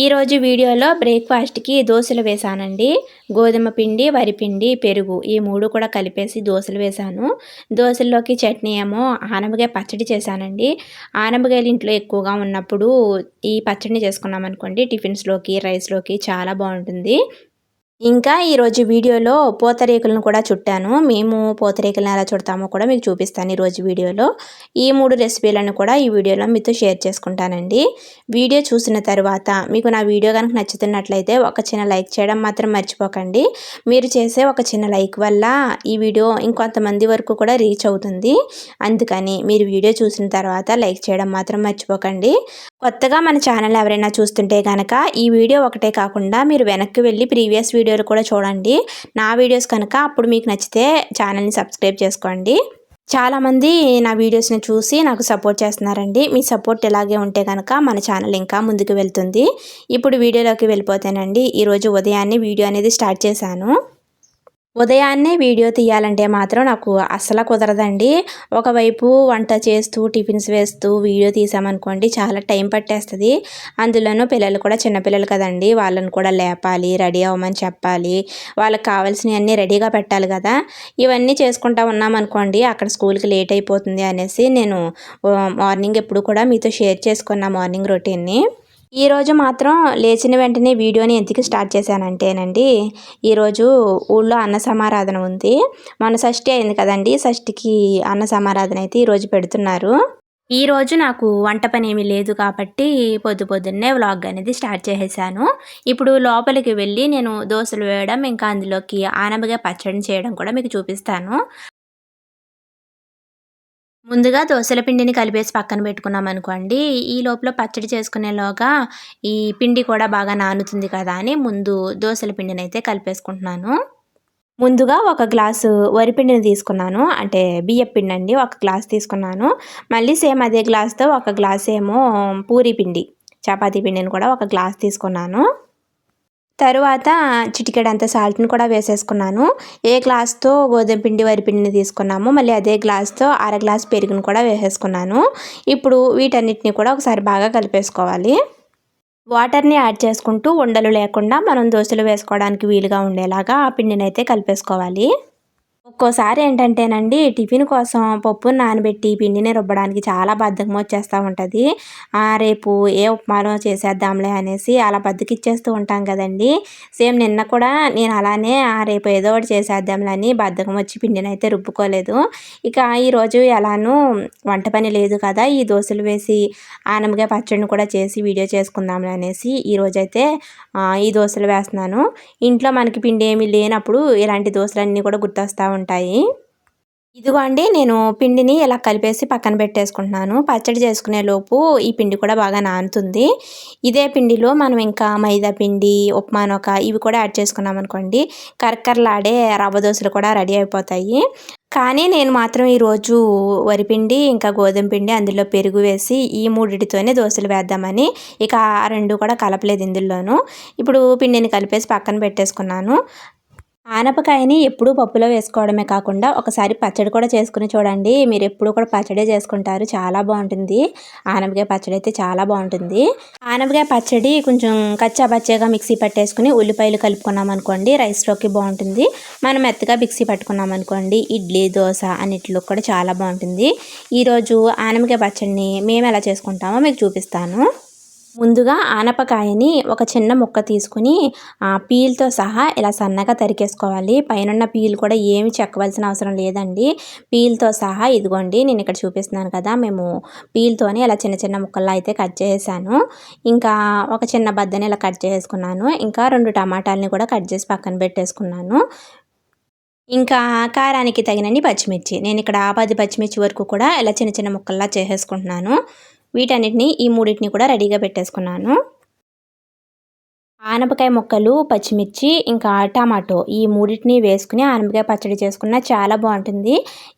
ఈరోజు వీడియోలో బ్రేక్ఫాస్ట్కి దోశలు వేసానండి. గోధుమ పిండి వరిపిండి పెరుగు ఈ మూడు కూడా కలిపేసి దోశలు వేశాను దోశల్లోకి చట్నీ ఏమో ఆనపకాయ పచ్చడి చేశానండి. ఆనపకాయలు ఇంట్లో ఎక్కువగా ఉన్నప్పుడు ఈ పచ్చడిని చేసుకున్నాం అనుకోండి టిఫిన్స్లోకి రైస్లోకి చాలా బాగుంటుంది. ఇంకా ఈరోజు వీడియోలో పూతరేకులను కూడా చుట్టాను. మేము పూతరేకులను ఎలా చుడతామో కూడా మీకు చూపిస్తాను ఈరోజు వీడియోలో. ఈ మూడు రెసిపీలను కూడా ఈ వీడియోలో మీతో షేర్ చేసుకుంటానండి. వీడియో చూసిన తర్వాత మీకు నా వీడియో కనుక నచ్చుతున్నట్లయితే ఒక చిన్న లైక్ చేయడం మాత్రం మర్చిపోకండి. మీరు చేసే ఒక చిన్న లైక్ వల్ల ఈ వీడియో ఇంకొంతమంది వరకు కూడా రీచ్ అవుతుంది. అందుకని మీరు వీడియో చూసిన తర్వాత లైక్ చేయడం మాత్రం మర్చిపోకండి. కొత్తగా మన ఛానల్ ఎవరైనా చూస్తుంటే కనుక ఈ వీడియో ఒకటే కాకుండా మీరు వెనక్కి వెళ్ళి ప్రీవియస్ వీడియోలు కూడా చూడండి. నా వీడియోస్ కనుక అప్పుడు మీకు నచ్చితే ఛానల్ని సబ్స్క్రైబ్ చేసుకోండి. చాలామంది నా వీడియోస్ని చూసి నాకు సపోర్ట్ చేస్తున్నారండి. మీ సపోర్ట్ ఇలాగే ఉంటే కనుక మన ఛానల్ ఇంకా ముందుకు వెళ్తుంది. ఇప్పుడు వీడియోలోకి వెళ్ళిపోతేనండి. ఈరోజు ఉదయాన్నే వీడియో అనేది స్టార్ట్ చేశాను. ఉదయాన్నే వీడియో తీయాలంటే మాత్రం నాకు అస్సలు కుదరదండి. ఒకవైపు వంట చేస్తూ టిఫిన్స్ వేస్తూ వీడియో తీసామనుకోండి చాలా టైం పట్టేస్తుంది. అందులోనూ పిల్లలు కూడా చిన్నపిల్లలు కదండి. వాళ్ళని కూడా లేపాలి రెడీ అవ్వమని చెప్పాలి. వాళ్ళకి కావాల్సినవన్నీ రెడీగా పెట్టాలి కదా. ఇవన్నీ చేసుకుంటా ఉన్నామనుకోండి అక్కడ స్కూల్కి లేట్ అయిపోతుంది అనేసి నేను మార్నింగ్ ఎప్పుడు కూడా మీతో షేర్ చేసుకున్న మార్నింగ్ రొటీన్ని. ఈరోజు మాత్రం లేచిన వెంటనే వీడియోని ఎందుకు స్టార్ట్ చేశానంటేనండి ఈరోజు ఊళ్ళో అన్న సమారాధన ఉంది. మన షష్ఠి అయింది కదండి షష్ఠికి అన్న సమారాధన అయితే ఈరోజు పెడుతున్నారు. ఈరోజు నాకు వంట పని ఏమీ లేదు కాబట్టి పొద్దు పొద్దున్నే వ్లాగ్ అనేది స్టార్ట్ చేసేసాను. ఇప్పుడు లోపలికి వెళ్ళి నేను దోశలు వేయడం ఇంకా అందులోకి ఆనబగా పచ్చడి చేయడం కూడా మీకు చూపిస్తాను. ముందుగా దోశల పిండిని కలిపేసి పక్కన పెట్టుకున్నాం అనుకోండి. ఈ లోపల పచ్చడి చేసుకునేలోగా ఈ పిండి కూడా బాగా నానుతుంది కదా అని ముందు దోశల పిండిని అయితే కలిపేసుకుంటున్నాను. ముందుగా ఒక గ్లాసు వరిపిండిని తీసుకున్నాను. అంటే బియ్య పిండి అండి ఒక గ్లాస్ తీసుకున్నాను. మళ్ళీ సేమ్ అదే గ్లాస్తో ఒక గ్లాస్ ఏమో పూరి పిండి చపాతీ పిండిని కూడా ఒక గ్లాస్ తీసుకున్నాను. తరువాత చిటికెడంత సాల్ట్ని కూడా వేసేసుకున్నాను. ఏ గ్లాస్తో గోధుమ పిండి వరిపిండిని తీసుకున్నాము మళ్ళీ అదే గ్లాస్తో అర గ్లాస్ పెరుగును కూడా వేసేసుకున్నాను. ఇప్పుడు వీటన్నిటిని కూడా ఒకసారి బాగా కలిపేసుకోవాలి. వాటర్ని యాడ్ చేసుకుంటూ ఉండలు లేకుండా మనం దోశలు వేసుకోవడానికి వీలుగా ఉండేలాగా ఆ పిండిని అయితే కలిపేసుకోవాలి. ఒక్కోసారి ఏంటంటేనండి టిఫిన్ కోసం పప్పు నానబెట్టి పిండిని రుబ్బడానికి చాలా బద్ధకం వచ్చేస్తూ ఉంటుంది. రేపు ఏ ఉప్మాలో చేసేద్దాంలే అనేసి అలా బద్దకిచ్చేస్తూ ఉంటాం కదండి. సేమ్ నిన్న కూడా నేను అలానే రేపు ఏదో ఒకటి చేసేద్దాంలే అని బద్ధకం వచ్చి పిండిని అయితే రుబ్బుకోలేదు. ఇక ఈరోజు ఎలానూ వంట పని లేదు కదా ఈ దోశలు వేసి ఆనమగా పచ్చడిని కూడా చేసి వీడియో చేసుకుందాంలే అనేసి ఈరోజైతే ఈ దోశలు వేస్తున్నాను. ఇంట్లో మనకి పిండి ఏమీ లేనప్పుడు ఇలాంటి దోశలన్నీ కూడా గుర్తొస్తూ ఉంటాయి. ఉంటాయి. ఇదిగో అండి నేను పిండిని ఇలా కలిపేసి పక్కన పెట్టేసుకుంటున్నాను. పచ్చడి చేసుకునే లోపు ఈ పిండి కూడా బాగా నానుతుంది. ఇదే పిండిలో మనం ఇంకా మైదా పిండి ఉప్మానొక ఇవి కూడా యాడ్ చేసుకున్నాం అనుకోండి కరకరలాడే రవ్వ దోశలు కూడా రెడీ అయిపోతాయి. కానీ నేను మాత్రం ఈరోజు వరిపిండి ఇంకా గోధుమ పిండి అందులో పెరుగు వేసి ఈ మూడిటితోనే దోశలు వేద్దామని ఇక ఆ రెండు కూడా కలపలేదు ఇందులోనూ. ఇప్పుడు పిండిని కలిపేసి పక్కన పెట్టేసుకున్నాను. ఆనపకాయని ఎప్పుడూ పప్పులో వేసుకోవడమే కాకుండా ఒకసారి పచ్చడి కూడా చేసుకుని చూడండి. మీరు ఎప్పుడు కూడా పచ్చడే చేసుకుంటారు. చాలా బాగుంటుంది. ఆనపకాయ పచ్చడి అయితే చాలా బాగుంటుంది. ఆనపకాయ పచ్చడి కొంచెం కచ్చా పచ్చగా మిక్సీ పట్టేసుకుని ఉల్లిపాయలు కలుపుకున్నాం అనుకోండి రైస్లోకి బాగుంటుంది. మనం మెత్తగా మిక్సీ పట్టుకున్నాం అనుకోండి ఇడ్లీ దోశ అన్నిటిలో కూడా చాలా బాగుంటుంది. ఈరోజు ఆనపకాయ పచ్చడిని మేము ఎలా చేసుకుంటామో మీకు చూపిస్తాను. ముందుగా ఆనపకాయని ఒక చిన్న ముక్క తీసుకుని పీల్తో సహా ఇలా సన్నగా తరికేసుకోవాలి. పైన పీల్ కూడా ఏమి చెక్కవలసిన అవసరం లేదండి. పీల్తో సహా ఇదిగోండి నేను ఇక్కడ చూపిస్తున్నాను కదా మేము పీల్తోనే ఇలా చిన్న చిన్న ముక్కల్లో అయితే కట్ చేసాను ఇంకా ఒక చిన్న బద్దని ఇలా కట్ చేసుకున్నాను ఇంకా రెండు టమాటాలని కూడా కట్ చేసి పక్కన పెట్టేసుకున్నాను. ఇంకా కారానికి తగినన్ని పచ్చిమిర్చి. నేను ఇక్కడ పది పచ్చిమిర్చి వరకు కూడా ఇలా చిన్న చిన్న ముక్కల్లా చేసేసుకుంటున్నాను. వీటన్నిటిని ఈ మూడింటిని కూడా రెడీగా పెట్టేసుకున్నాను. ఆనపకాయ ముక్కలు పచ్చిమిర్చి ఇంకా టమాటో ఈ మూడింటిని వేసుకుని ఆనపకాయ పచ్చడి చేసుకున్న చాలా బాగుంటుంది.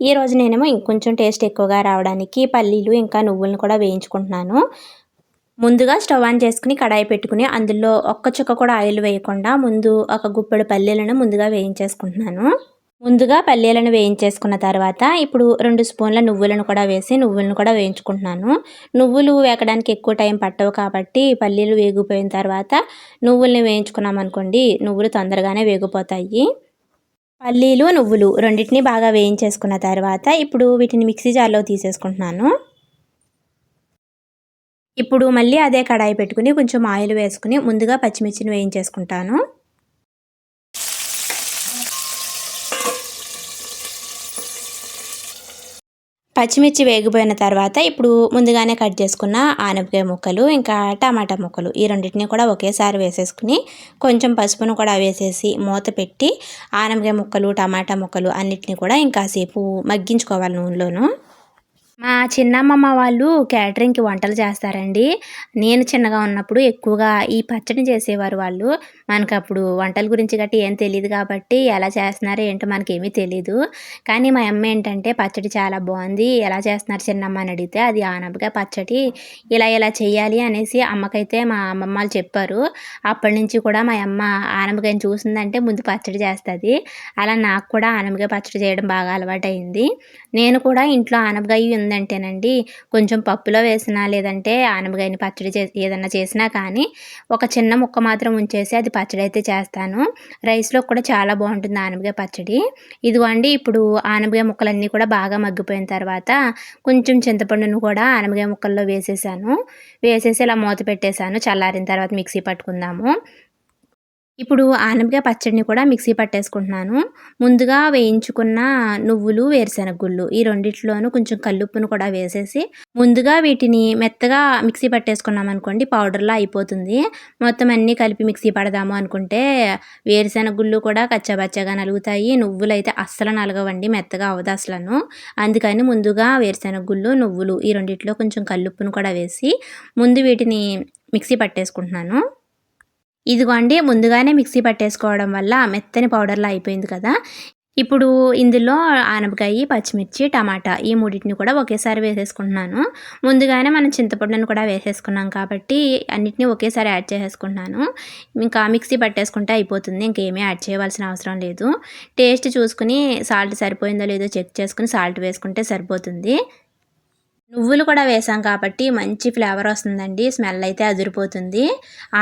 ఈ రోజు నేనేమో ఇంకొంచెం టేస్ట్ ఎక్కువగా రావడానికి పల్లీలు ఇంకా నువ్వులను కూడా వేయించుకుంటున్నాను. ముందుగా స్టవ్ ఆన్ చేసుకుని కడాయి పెట్టుకుని అందులో ఒక్క చుక్క కూడా ఆయిల్ వేయకుండా ముందు ఒక గుప్పెడు పల్లీలను ముందుగా వేయించేసుకుంటున్నాను. ముందుగా పల్లీలను వేయించేసుకున్న తర్వాత ఇప్పుడు రెండు స్పూన్ల నువ్వులను కూడా వేసి నువ్వులను కూడా వేయించుకుంటున్నాను. నువ్వులు వేకడానికి ఎక్కువ టైం పట్టవు కాబట్టి పల్లీలు వేగిపోయిన తర్వాత నువ్వుల్ని వేయించుకున్నాం అనుకోండి నువ్వులు తొందరగానే వేగిపోతాయి. పల్లీలు నువ్వులు రెండింటిని బాగా వేయించేసుకున్న తర్వాత ఇప్పుడు వీటిని మిక్సీ జార్లో తీసేసుకుంటున్నాను. ఇప్పుడు మళ్ళీ అదే కడాయి పెట్టుకుని కొంచెం ఆయిల్ వేసుకుని ముందుగా పచ్చిమిర్చిని వేయించేసుకుంటాను. పచ్చిమిర్చి వేగిపోయిన తర్వాత ఇప్పుడు ముందుగానే కట్ చేసుకున్న ఆనపకాయ ముక్కలు ఇంకా టమాటా ముక్కలు ఈ రెండింటిని కూడా ఒకేసారి వేసేసుకుని కొంచెం పసుపును కూడా వేసేసి మూత పెట్టి ఆనపకాయ ముక్కలు టమాటా ముక్కలు అన్నిటిని కూడా ఇంకాసేపు మగ్గించుకోవాలి నూనెలోను. మా చిన్నమ్మమ్మ వాళ్ళు క్యాటరింగ్కి వంటలు చేస్తారండి. నేను చిన్నగా ఉన్నప్పుడు ఎక్కువగా ఈ పచ్చడి చేసేవారు వాళ్ళు. మనకు అప్పుడు వంటల గురించి గట్టి ఏం తెలియదు కాబట్టి ఎలా చేస్తున్నారో ఏంటో మనకేమీ తెలియదు కానీ మా అమ్మ ఏంటంటే పచ్చడి చాలా బాగుంది ఎలా చేస్తున్నారు చిన్నమ్మ అని అడిగితే అది ఆనపకాయ పచ్చడి ఇలా ఇలా చేయాలి అనేసి అమ్మకైతే మా అమ్మమ్మ వాళ్ళు చెప్పారు. అప్పటి నుంచి కూడా మా అమ్మ ఆనపకాయని చూసిందంటే ముందు పచ్చడి చేస్తుంది. అలా నాకు కూడా ఆనపకాయ పచ్చడి చేయడం బాగా అలవాటైంది నేను కూడా ఇంట్లో ఆనపకాయ ఉందంటేనండి కొంచెం పప్పులో వేసినా లేదంటే ఆనపకాయని పచ్చడి చేసి ఏదన్నా చేసినా కానీ ఒక చిన్న ముక్క మాత్రం ఉంచేసి అది పచ్చడి అయితే చేస్తాను. రైస్లో కూడా చాలా బాగుంటుంది ఆనపకాయ పచ్చడి. ఇదిగోండి ఇప్పుడు ఆనపకాయ ముక్కలన్నీ కూడా బాగా మగ్గిపోయిన తర్వాత కొంచెం చింతపండును కూడా ఆనపకాయ ముక్కల్లో వేసేసాను. వేసేసి ఇలా మూత పెట్టేశాను. చల్లారిన తర్వాత మిక్సీ పట్టుకుందాము. ఇప్పుడు ఆనపకాయ పచ్చడిని కూడా మిక్సీ పట్టేసుకుంటున్నాను. ముందుగా వేయించుకున్న నువ్వులు వేరుశెనగ గుళ్ళు ఈ రెండిట్లోనూ కొంచెం కల్లుప్పును కూడా వేసేసి ముందుగా వీటిని మెత్తగా మిక్సీ పట్టేసుకున్నాం అనుకోండి పౌడర్లా అయిపోతుంది. మొత్తం అన్నీ కలిపి మిక్సీ పడదాము అనుకుంటే వేరుశెనగ గుళ్ళు కూడా కచ్చబచ్చగా నలుగుతాయి. నువ్వులు అయితే అస్సలు నలగవండి మెత్తగా అవదు అసలను అందుకని ముందుగా వేరుశెనగ గుళ్ళు నువ్వులు ఈ రెండిట్లో కొంచెం కల్లుప్పును కూడా వేసి ముందు వీటిని మిక్సీ పట్టేసుకుంటున్నాను. ఇదిగోండి ముందుగానే మిక్సీ పట్టేసుకోవడం వల్ల మెత్తని పౌడర్లా అయిపోయింది కదా. ఇప్పుడు ఇందులో ఆనపకాయ పచ్చిమిర్చి టమాటా ఈ మూడింటిని కూడా ఒకేసారి వేసేసుకుంటున్నాను. ముందుగానే మనం చింతపండును కూడా వేసేసుకున్నాం కాబట్టి అన్నిటినీ ఒకేసారి యాడ్ చేసేసుకుంటున్నాను. ఇంకా మిక్సీ పట్టేసుకుంటే అయిపోతుంది ఇంకేమీ యాడ్ చేయవలసిన అవసరం లేదు. టేస్ట్ చూసుకుని సాల్ట్ సరిపోయిందో లేదో చెక్ చేసుకుని సాల్ట్ వేసుకుంటే సరిపోతుంది. నువ్వులు కూడా వేసాం కాబట్టి మంచి ఫ్లేవర్ వస్తుందండి. స్మెల్ అయితే అదిరిపోతుంది.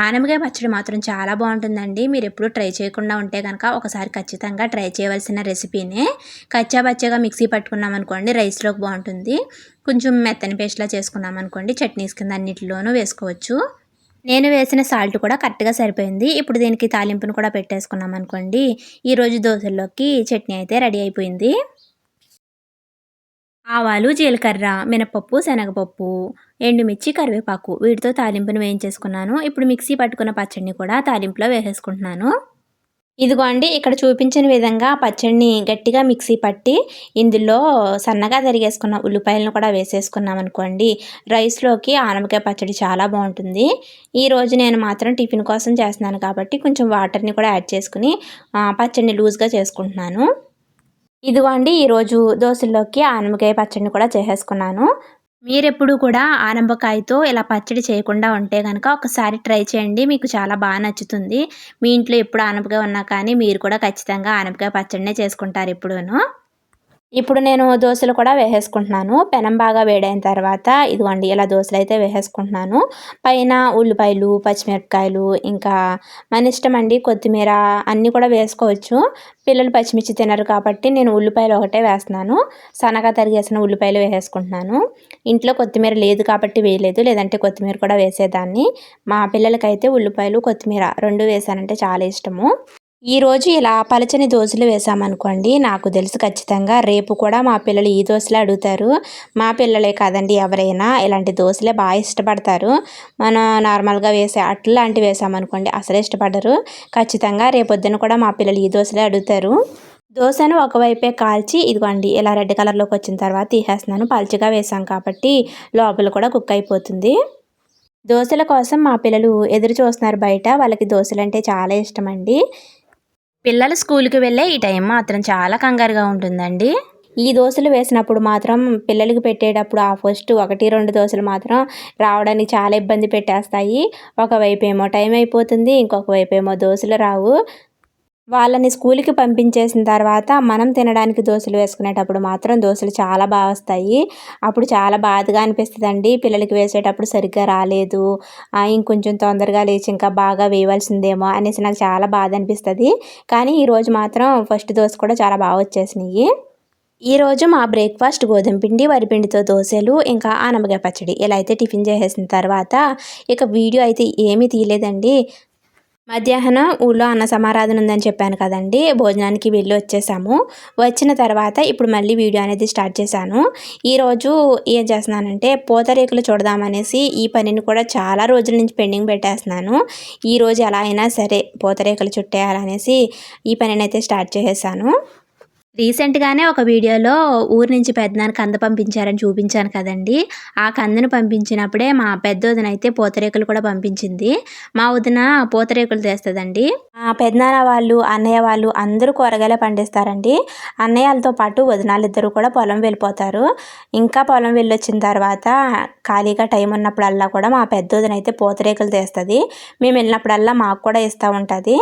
ఆనమకాయ పచ్చడి మాత్రం చాలా బాగుంటుందండి. మీరు ఎప్పుడు ట్రై చేయకుండా ఉంటే కనుక ఒకసారి ఖచ్చితంగా ట్రై చేయవలసిన రెసిపీనే. కచ్చా పచ్చగా మిక్సీ పట్టుకున్నాం అనుకోండి రైస్లోకి బాగుంటుంది. కొంచెం మెత్తని పేస్ట్లా చేసుకున్నాం అనుకోండి చట్నీస్ కింద అన్నిటిలోనూ వేసుకోవచ్చు. నేను వేసిన సాల్ట్ కూడా కరెక్ట్గా సరిపోయింది. ఇప్పుడు దీనికి తాలింపును కూడా పెట్టేసుకున్నాం అనుకోండి. ఈరోజు దోశల్లోకి చట్నీ అయితే రెడీ అయిపోయింది. ఆవాలు జీలకర్ర మినపప్పు శనగపప్పు ఎండుమిర్చి కరివేపాకు వీటితో తాలింపును వేయించేసుకున్నాను. ఇప్పుడు మిక్సీ పట్టుకున్న పచ్చడిని కూడా తాలింపులో వేసేసుకుంటున్నాను. ఇదిగోండి ఇక్కడ చూపించిన విధంగా పచ్చడిని గట్టిగా మిక్సీ పట్టి ఇందులో సన్నగా తరిగేసుకున్న ఉల్లిపాయలను కూడా వేసేసుకున్నాం అనుకోండి. రైస్లోకి ఆనపకాయ పచ్చడి చాలా బాగుంటుంది. ఈరోజు నేను మాత్రం టిఫిన్ కోసం చేస్తున్నాను కాబట్టి కొంచెం వాటర్ని కూడా యాడ్ చేసుకుని పచ్చడిని లూజ్గా చేసుకుంటున్నాను. ఇదిగోండి ఈరోజు దోశల్లోకి ఆనపకాయ పచ్చడిని కూడా చేసేసుకున్నాను. మీరెప్పుడు కూడా ఆనంబకాయతో ఇలా పచ్చడి చేయకుండా ఉంటే కనుక ఒకసారి ట్రై చేయండి మీకు చాలా బాగా నచ్చుతుంది. మీ ఇంట్లో ఎప్పుడు ఆనపకాయ ఉన్నా కానీ మీరు కూడా ఖచ్చితంగా ఆనపకాయ పచ్చడినే చేసుకుంటారు ఎప్పుడూను ఇప్పుడు నేను దోశలు కూడా వేసేసుకుంటున్నాను. పెనం బాగా వేడైన తర్వాత ఇదిగోండి ఇలా దోశలు అయితే వేసేసుకుంటున్నాను. పైన ఉల్లిపాయలు పచ్చిమిరపకాయలు ఇంకా మన ఇష్టం అండి కొత్తిమీర అన్నీ కూడా వేసుకోవచ్చు. పిల్లలు పచ్చిమిర్చి తినరు కాబట్టి నేను ఉల్లిపాయలు ఒకటే వేస్తున్నాను. సన్నగా తరిగేసిన ఉల్లిపాయలు వేసేసుకుంటున్నాను. ఇంట్లో కొత్తిమీర లేదు కాబట్టి వేయలేదు. లేదంటే కొత్తిమీర కూడా వేసేదాన్ని. మా పిల్లలకైతే ఉల్లిపాయలు కొత్తిమీర రెండు వేసానంటే చాలా ఇష్టము. ఈరోజు ఇలా పలచని దోశలు వేసామనుకోండి నాకు తెలుసు ఖచ్చితంగా రేపు కూడా మా పిల్లలు ఈ దోశలే అడుగుతారు. మా పిల్లలే కాదండి ఎవరైనా ఇలాంటి దోశలే బాగా ఇష్టపడతారు. మనం నార్మల్గా వేసే అట్లు లాంటివి వేసామనుకోండి అసలు ఇష్టపడరు. ఖచ్చితంగా రేపొద్దున కూడా మా పిల్లలు ఈ దోశలే అడుగుతారు. దోశను ఒకవైపే కాల్చి ఇదిగోండి ఇలా రెడ్ కలర్లోకి వచ్చిన తర్వాత తీసేస్తున్నాను. పల్చగా వేసాం కాబట్టి లోపల కూడా కుక్ అయిపోతుంది. దోశల కోసం మా పిల్లలు ఎదురు చూస్తున్నారు బయట. వాళ్ళకి దోశలు అంటే చాలా ఇష్టం అండి పిల్లలు స్కూల్కి వెళ్ళే ఈ టైం మాత్రం చాలా కంగారుగా ఉంటుందండి. ఈ దోశలు వేసినప్పుడు మాత్రం పిల్లలకి పెట్టేటప్పుడు ఆ ఫస్ట్ ఒకటి రెండు దోశలు మాత్రం రావడానికి చాలా ఇబ్బంది పెట్టేస్తాయి. ఒకవైపు ఏమో టైం అయిపోతుంది ఇంకొక వైపు ఏమో దోశలు రావు. వాళ్ళని స్కూల్కి పంపించేసిన తర్వాత మనం తినడానికి దోశలు వేసుకునేటప్పుడు మాత్రం దోశలు చాలా బాగా వస్తాయి. అప్పుడు చాలా బాధగా అనిపిస్తుందండి. పిల్లలకి వేసేటప్పుడు సరిగ్గా రాలేదు. ఇంకొంచెం తొందరగా లేచి ఇంకా బాగా వేయవలసిందేమో అనేసి నాకు చాలా బాధ అనిపిస్తుంది. కానీ ఈరోజు మాత్రం ఫస్ట్ దోశ కూడా చాలా బాగా వచ్చేసినాయి. ఈరోజు మా బ్రేక్ఫాస్ట్ గోధుమ పిండి వరిపిండితో దోశలు ఇంకా ఆనమకాయ పచ్చడి. ఇలా అయితే టిఫిన్ చేసేసిన తర్వాత ఇక వీడియో అయితే ఏమీ తీయలేదండి. మధ్యాహ్నం ఊళ్ళో అన్న సమారాధన ఉందని చెప్పాను కదండి. భోజనానికి వెళ్ళి వచ్చేసాము. వచ్చిన తర్వాత ఇప్పుడు మళ్ళీ వీడియో అనేది స్టార్ట్ చేశాను. ఈరోజు ఏం చేస్తున్నానంటే పూతరేకులు చూడదామనేసి ఈ పనిని కూడా చాలా రోజుల నుంచి పెండింగ్ పెట్టేస్తున్నాను. ఈరోజు ఎలా అయినా సరే పూతరేకులు చుట్టేయాలనేసి ఈ పనిని అయితే స్టార్ట్ చేసేసాను. రీసెంట్గానే ఒక వీడియోలో ఊరు నుంచి పెద్దనాన్న కంద పంపించారని చూపించాను కదండి. ఆ కందను పంపించినప్పుడే మా పెద్ద వదిన అయితే పూతరేకులు కూడా పంపించింది. మా వదిన పూతరేకులు తెస్తుందండి. ఆ పెద్దనాన్న వాళ్ళు అన్నయ్య వాళ్ళు అందరూ కూరగాయలు పండిస్తారండి. అన్నయ్యలతో పాటు వదినాలు ఇద్దరు కూడా పొలం వెళ్ళిపోతారు. ఇంకా పొలం వెళ్ళొచ్చిన తర్వాత ఖాళీగా టైం ఉన్నప్పుడల్లా కూడా మా పెద్ద వదిన అయితే పూతరేకులు తెస్తుంది. మేము వెళ్ళినప్పుడల్లా మాకు కూడా ఇస్తూ ఉంటుంది.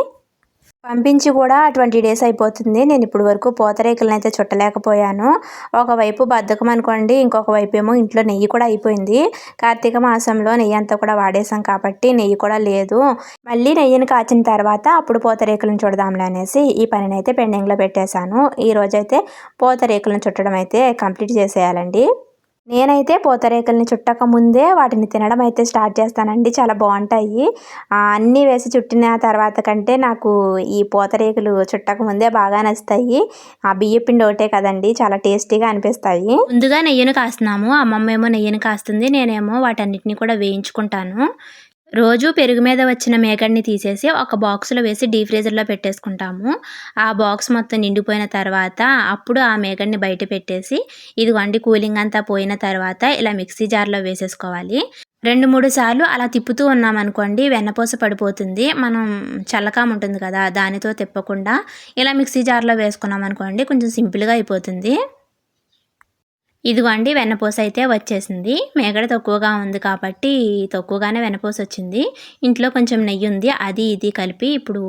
పంపించి కూడా ట్వంటీ డేస్ అయిపోతుంది. నేను ఇప్పుడు వరకు పూతరేకులను అయితే చుట్టలేకపోయాను. ఒకవైపు బద్ధకం అనుకోండి ఇంకొక వైపు ఏమో ఇంట్లో నెయ్యి కూడా అయిపోయింది. కార్తీక మాసంలో నెయ్యి అంతా కూడా వాడేసాం కాబట్టి నెయ్యి కూడా లేదు. మళ్ళీ నెయ్యిని కాచిన తర్వాత అప్పుడు పూతరేకులను చూడదాంలే అనేసి ఈ పనిని అయితే పెండింగ్లో పెట్టేశాను. ఈ రోజైతే పూతరేకులను చుట్టడం అయితే కంప్లీట్ చేసేయాలండి. నేనైతే పూతరేకుల్ని చుట్టక ముందే వాటిని తినడం అయితే స్టార్ట్ చేస్తానండి. చాలా బాగుంటాయి. అన్నీ వేసి చుట్టిన తర్వాత కంటే నాకు ఈ పూతరేకులు చుట్టక ముందే బాగా నచ్చుతాయి. ఆ బియ్య పిండి ఒకటే కదండి చాలా టేస్టీగా అనిపిస్తాయి. ముందుగా నెయ్యిని కాస్తున్నాము. అమ్మమ్మ ఏమో నెయ్యిని కాస్తుంది నేనేమో వాటన్నిటిని కూడా వేయించుకుంటాను. రోజు పెరుగు మీద వచ్చిన మేగడ్ని తీసేసి ఒక బాక్స్లో వేసి డీ ఫ్రీజర్లో పెట్టేసుకుంటాము. ఆ బాక్స్ మొత్తం నిండిపోయిన తర్వాత అప్పుడు ఆ మేగడ్ని బయట పెట్టేసి ఇది వండి కూలింగ్ అంతా పోయిన తర్వాత ఇలా మిక్సీ జార్లో వేసేసుకోవాలి. రెండు మూడు సార్లు అలా తిప్పుతూ ఉన్నామనుకోండి వెన్నపూస పడిపోతుంది. మనం చల్లకాం ఉంటుంది కదా దానితో తిప్పకుండా ఇలా మిక్సీ జార్లో వేసుకున్నాం అనుకోండి కొంచెం సింపుల్గా అయిపోతుంది. ఇదిగోండి వెన్నపూస అయితే వచ్చేసింది. మేగడ తక్కువగా ఉంది కాబట్టి తక్కువగానే వెన్నపూస వచ్చింది. ఇంట్లో కొంచెం నెయ్యి ఉంది. అది ఇది కలిపి ఇప్పుడు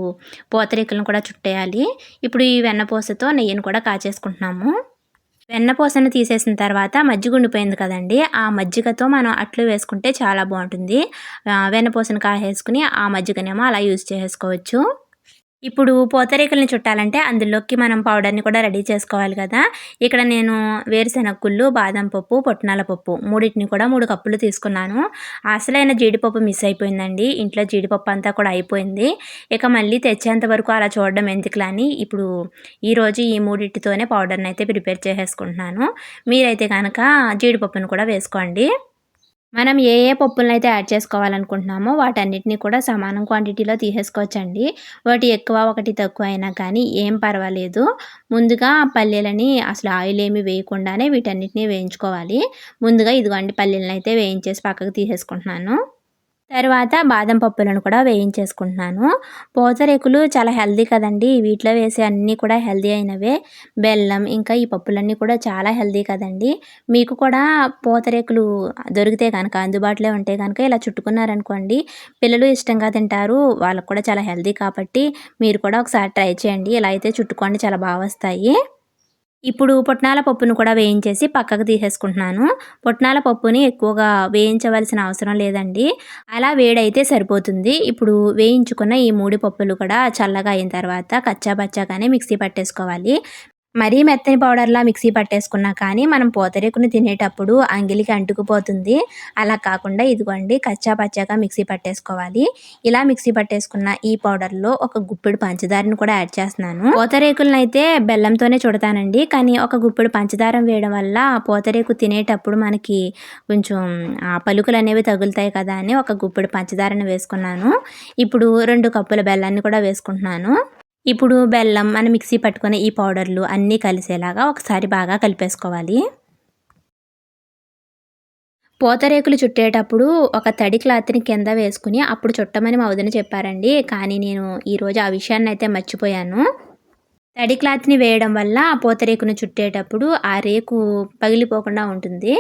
పూతరేకులను కూడా చుట్టేయాలి. ఇప్పుడు ఈ వెన్నపూసతో నెయ్యిని కూడా కాచేసుకుంటున్నాము. వెన్నపూసను తీసేసిన తర్వాత మజ్జిగ ఉండిపోయింది కదండి. ఆ మజ్జిగతో మనం అట్లు వేసుకుంటే చాలా బాగుంటుంది. వెన్నపూసను కాసేసుకుని ఆ మజ్జిగనేమో అలా యూజ్ చేసుకోవచ్చు ఇప్పుడు పూతరేకుల్ని చుట్టాలంటే అందులోకి మనం పౌడర్ని కూడా రెడీ చేసుకోవాలి కదా. ఇక్కడ నేను వేరుశెనగ బాదం పప్పు పొట్నాల పప్పు మూడింటిని కూడా మూడు కప్పులు తీసుకున్నాను. అసలైన జీడిపప్పు మిస్ అయిపోయిందండి. ఇంట్లో జీడిపప్పు అంతా కూడా అయిపోయింది. ఇక మళ్ళీ తెచ్చేంత వరకు అలా చూడడం ఎందుకులా అని ఇప్పుడు ఈరోజు ఈ మూడింటితోనే పౌడర్ని అయితే ప్రిపేర్ చేసేసుకుంటున్నాను. మీరైతే కనుక జీడిపప్పును కూడా వేసుకోండి. మనం ఏ ఏ పప్పులను అయితే యాడ్ చేసుకోవాలనుకుంటున్నామో వాటన్నిటిని కూడా సమానం క్వాంటిటీలో తీసేసుకోవచ్చండి. ఒకటి ఎక్కువ ఒకటి తక్కువ అయినా కానీ ఏం పర్వాలేదు. ముందుగా పల్లీలని అసలు ఆయిల్ ఏమి వేయకుండానే వీటన్నిటిని వేయించుకోవాలి. ముందుగా ఇదిగోండి పల్లీలను అయితే వేయించేసి పక్కకు తీసేసుకుంటున్నాను. తర్వాత బాదం పప్పులను కూడా వేయించేసుకుంటున్నాను. పూతరేకులు చాలా హెల్దీ కదండి. వీటిలో వేసే అన్నీ కూడా హెల్దీ అయినవే. బెల్లం ఇంకా ఈ పప్పులన్నీ కూడా చాలా హెల్దీ కదండి. మీకు కూడా పూతరేకులు దొరికితే కనుక అందుబాటులో ఉంటే కనుక ఇలా చుట్టుకున్నారనుకోండి పిల్లలు ఇష్టంగా తింటారు. వాళ్ళకు కూడా చాలా హెల్దీ కాబట్టి మీరు కూడా ఒకసారి ట్రై చేయండి. ఇలా అయితే చుట్టుకోండి చాలా బాగా వస్తాయి. ఇప్పుడు పుట్నాల పప్పును కూడా వేయించేసి పక్కకు తీసేసుకుంటున్నాను. పుట్నాల పప్పుని ఎక్కువగా వేయించవలసిన అవసరం లేదండి. అలా వేడైతే సరిపోతుంది. ఇప్పుడు వేయించుకున్న ఈ మూడు పప్పులు కూడా చల్లగా అయిన తర్వాత కచ్చాపచ్చాగానే మిక్సీ పట్టేసుకోవాలి. మరీ మెత్తని పౌడర్లా మిక్సీ పట్టేసుకున్నా కానీ మనం పూతరేకుని తినేటప్పుడు అంగిలికి అంటుకుపోతుంది. అలా కాకుండా ఇదిగోండి కచ్చా పచ్చాగా మిక్సీ పట్టేసుకోవాలి. ఇలా మిక్సీ పట్టేసుకున్న ఈ పౌడర్లో ఒక గుప్పెడు పంచదారని కూడా యాడ్ చేస్తున్నాను. పూతరేకులను అయితే బెల్లంతోనే చుడతానండి. కానీ ఒక గుప్పెడు పంచదారం వేయడం వల్ల పూతరేకు తినేటప్పుడు మనకి కొంచెం పలుకులు అనేవి తగులుతాయి కదా అని ఒక గుప్పెడు పంచదారని వేసుకున్నాను. ఇప్పుడు రెండు కప్పుల బెల్లాన్ని కూడా వేసుకుంటున్నాను. ఇప్పుడు బెల్లం మనం మిక్సీ పట్టుకునే ఈ పౌడర్లు అన్నీ కలిసేలాగా ఒకసారి బాగా కలిపేసుకోవాలి. పూతరేకులు చుట్టేటప్పుడు ఒక తడి క్లాత్ని కింద వేసుకుని అప్పుడు చుట్టమని మా వదిన చెప్పారండి. కానీ నేను ఈరోజు ఆ విషయాన్ని అయితే మర్చిపోయాను. తడి క్లాత్ని వేయడం వల్ల పూతరేకును చుట్టేటప్పుడు ఆ రేకు పగిలిపోకుండా ఉంటుంది.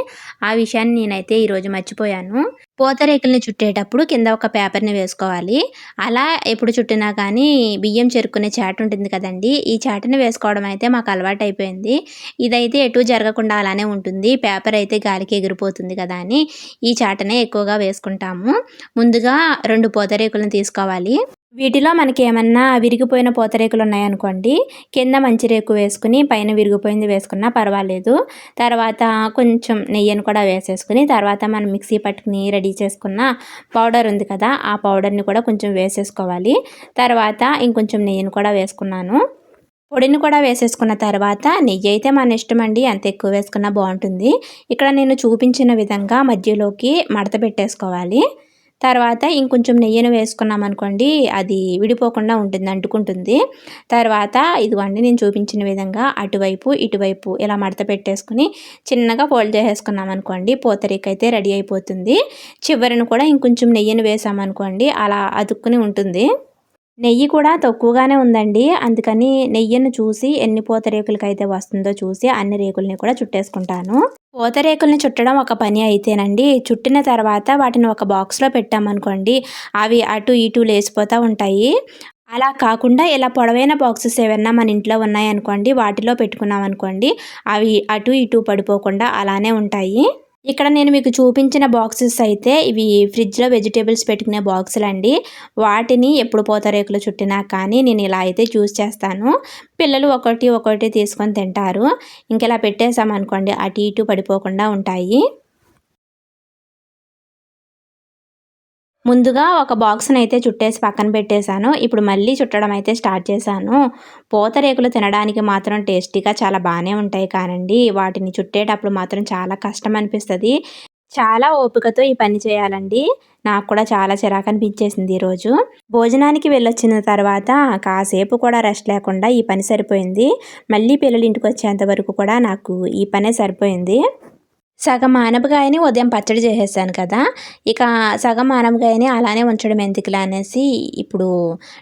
ఆ విషయాన్ని నేనైతే ఈరోజు మర్చిపోయాను. పూతరేకుల్ని చుట్టేటప్పుడు కింద ఒక పేపర్ని వేసుకోవాలి. అలా ఎప్పుడు చుట్టినా కానీ బియ్యం చెరుకునే చాట ఉంటుంది కదండి. ఈ చాటని వేసుకోవడం అయితే మాకు అలవాటు అయిపోయింది. ఇదైతే ఎటు జరగకుండా అలానే ఉంటుంది. పేపర్ అయితే గాలికి ఎగిరిపోతుంది కదా అని ఈ చాటనే ఎక్కువగా వేసుకుంటాము. ముందుగా రెండు పూతరేకులను తీసుకోవాలి. వీటిలో మనకి ఏమన్నా విరిగిపోయిన పూతరేకులు ఉన్నాయనుకోండి కింద మంచి రేకు వేసుకుని పైన విరిగిపోయింది వేసుకున్నా పర్వాలేదు. తర్వాత కొంచెం నెయ్యిని కూడా వేసేసుకుని తర్వాత మనం మిక్సీ పట్టుకుని రెడీ చేసుకున్న పౌడర్ ఉంది కదా ఆ పౌడర్ని కూడా కొంచెం వేసేసుకోవాలి. తర్వాత ఇంకొంచెం నెయ్యిని కూడా వేసుకున్నాను. పొడిని కూడా వేసేసుకున్న తర్వాత నెయ్యి అయితే మన ఇష్టం అండి అంత ఎక్కువ వేసుకున్నా బాగుంటుంది. ఇక్కడ నేను చూపించిన విధంగా మధ్యలోకి మడత పెట్టేసుకోవాలి. తర్వాత ఇంకొంచెం నెయ్యిని వేసుకున్నాం అనుకోండి అది విడిపోకుండా ఉంటుంది అంటుకుంటుంది. తర్వాత ఇదిగోండి నేను చూపించిన విధంగా అటువైపు ఇటువైపు ఇలా మడత పెట్టేసుకుని చిన్నగా ఫోల్డ్ చేసేసుకున్నాం అనుకోండి పూతరేక అయితే రెడీ అయిపోతుంది. చివరిని కూడా ఇంకొంచెం నెయ్యిని వేసామనుకోండి అలా అతుక్కుని ఉంటుంది. నెయ్యి కూడా తక్కువగానే ఉందండి. అందుకని నెయ్యిని చూసి ఎన్ని పూతరేకులకైతే వస్తుందో చూసి అన్ని రేకుల్ని కూడా చుట్టేసుకుంటాను. పూతరేకుల్ని చుట్టడం ఒక పని అయితేనండి. చుట్టిన తర్వాత వాటిని ఒక బాక్స్లో పెట్టామనుకోండి అవి అటు ఇటు లేచిపోతూ ఉంటాయి. అలా కాకుండా ఇలా పొడవైన బాక్సెస్ ఏమైనా మన ఇంట్లో ఉన్నాయనుకోండి వాటిలో పెట్టుకున్నాం అనుకోండి అవి అటు ఇటు పడిపోకుండా అలానే ఉంటాయి. ఇక్కడ నేను మీకు చూపించిన బాక్సెస్ అయితే ఇవి ఫ్రిడ్జ్లో వెజిటేబుల్స్ పెట్టుకునే బాక్సులు అండి. వాటిని ఎప్పుడు పోతరేకులు చుట్టినా కానీ నేను ఇలా అయితే చూస్ చేస్తాను. పిల్లలు ఒకటి ఒకటి తీసుకొని తింటారు. ఇంకెలా పెట్టేసామనుకోండి అటు ఇటు పడిపోకుండా ఉంటాయి. ముందుగా ఒక బాక్స్ని అయితే చుట్టేసి పక్కన పెట్టేశాను. ఇప్పుడు మళ్ళీ చుట్టడం అయితే స్టార్ట్ చేశాను. పూతరేకులు తినడానికి మాత్రం టేస్టీగా చాలా బాగానే ఉంటాయి కానండి. వాటిని చుట్టేటప్పుడు మాత్రం చాలా కష్టం అనిపిస్తుంది. చాలా ఓపికతో ఈ పని చేయాలండి. నాకు కూడా చాలా చిరాకు అనిపించేసింది ఈరోజు భోజనానికి వెళ్ళొచ్చిన తర్వాత కాసేపు కూడా రెస్ట్ లేకుండా ఈ పని సరిపోయింది. మళ్ళీ పిల్లలు ఇంటికి వచ్చేంత వరకు కూడా నాకు ఈ పనే సరిపోయింది. సగం ఆనపకాయని ఉదయం పచ్చడి చేసేసాను కదా. ఇక సగం ఆనపకాయని అలానే ఉంచడం ఎందుకులా అనేసి ఇప్పుడు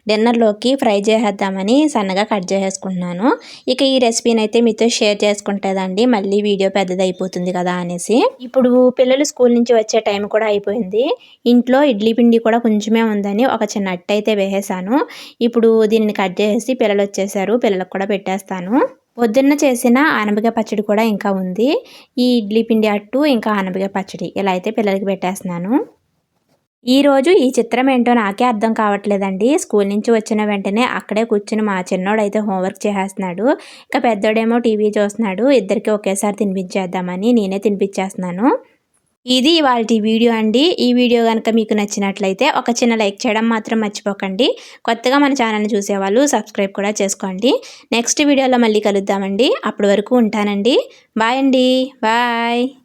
డిన్నర్లోకి ఫ్రై చేసేద్దామని సన్నగా కట్ చేసేసుకుంటున్నాను. ఇక ఈ రెసిపీని అయితే మీతో షేర్ చేసుకుంటుందండి మళ్ళీ వీడియో పెద్దదైపోతుంది కదా అనేసి. ఇప్పుడు పిల్లలు స్కూల్ నుంచి వచ్చే టైం కూడా అయిపోయింది. ఇంట్లో ఇడ్లీ పిండి కూడా కొంచెమే ఉందని ఒక చిన్న అట్ట అయితే వేసేసాను. ఇప్పుడు దీనిని కట్ చేసేసి పిల్లలు వచ్చేసారు. పిల్లలకు కూడా పెట్టేస్తాను. పొద్దున్న చేసిన ఆనపకాయ పచ్చడి కూడా ఇంకా ఉంది. ఈ ఇడ్లీ పిండి అట్టు ఇంకా ఆనపకాయ పచ్చడి. ఇలా అయితే పిల్లలకి పెట్టేస్తున్నాను. ఈరోజు ఈ చిత్రం ఏంటో నాకే అర్థం కావట్లేదండి. స్కూల్ నుంచి వచ్చిన వెంటనే అక్కడే కూర్చుని మా చిన్నోడు అయితే హోంవర్క్ చేసేస్తున్నాడు. ఇంకా పెద్దోడేమో టీవీ చూస్తున్నాడు. ఇద్దరికి ఒకేసారి తినిపించేద్దామని నేనే తినిపించేస్తున్నాను. ఇది ఇవాళ వీడియో అండి. ఈ వీడియో కనుక మీకు నచ్చినట్లయితే ఒక చిన్న లైక్ చేయడం మాత్రం మర్చిపోకండి. కొత్తగా మన ఛానల్ని చూసేవాళ్ళు సబ్స్క్రైబ్ కూడా చేసుకోండి. నెక్స్ట్ వీడియోలో మళ్ళీ కలుద్దామండి. అప్పటి వరకు ఉంటానండి. బాయ్ అండి. బాయ్.